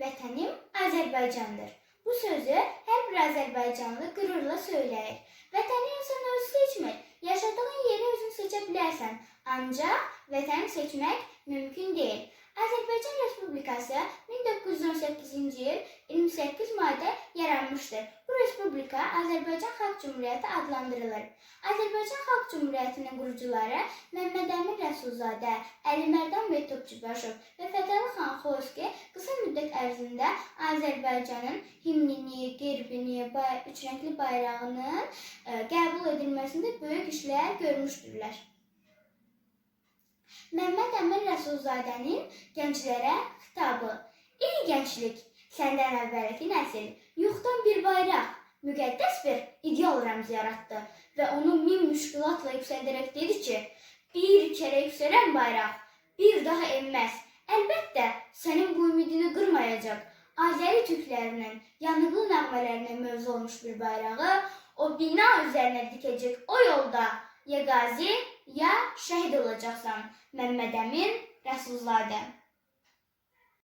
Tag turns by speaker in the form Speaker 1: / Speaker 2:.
Speaker 1: Vətənim Azərbaycandır. Bu sözü hər bir Azərbaycanlı qürurla söyləyir. Vətəni insan özü seçmir. Yaşadığın yeri özün seçə bilərsən. Ancaq vətəni seçmək mümkün deyil. Azərbaycan Respublikası 1918-ci il 28 mayda yaranmışdır. Respublika Azərbaycan Xalq Cümhuriyyəti adlandırılır. Azərbaycan Xalq Cümhuriyyətinin qurucuları Məmməd Əmin Rəsulzadə, Əli Mərdan bəy Topçubaşov və Fətəli xan Xoyski qısa müddət ərzində Azərbaycanın himnini, gerbini, bay, üçrəngli bayrağının ə, qəbul edilməsində böyük işlər görmüşdürlər. Məmməd Əmin Rəsulzadənin gənclərə xitabı. Ey gənclik, səndən əvvəlki nəsil bir bayraq, müqəddəs bir ideal rəmzi yaratdı və onu min müşkilatla yüksəldərək dedi ki, bir kərə yüksələn bayraq bir daha enməz. Əlbəttə, sənin bu ümidini qırmayacaq. Azəri türklərinin yanıqlı nəğmələrinə mövzu olmuş bir bayrağı o bina üzərinə dikəcək o yolda ya qazi, ya şəhid olacaqsan. Məmməd Əmin Rəsulzadə.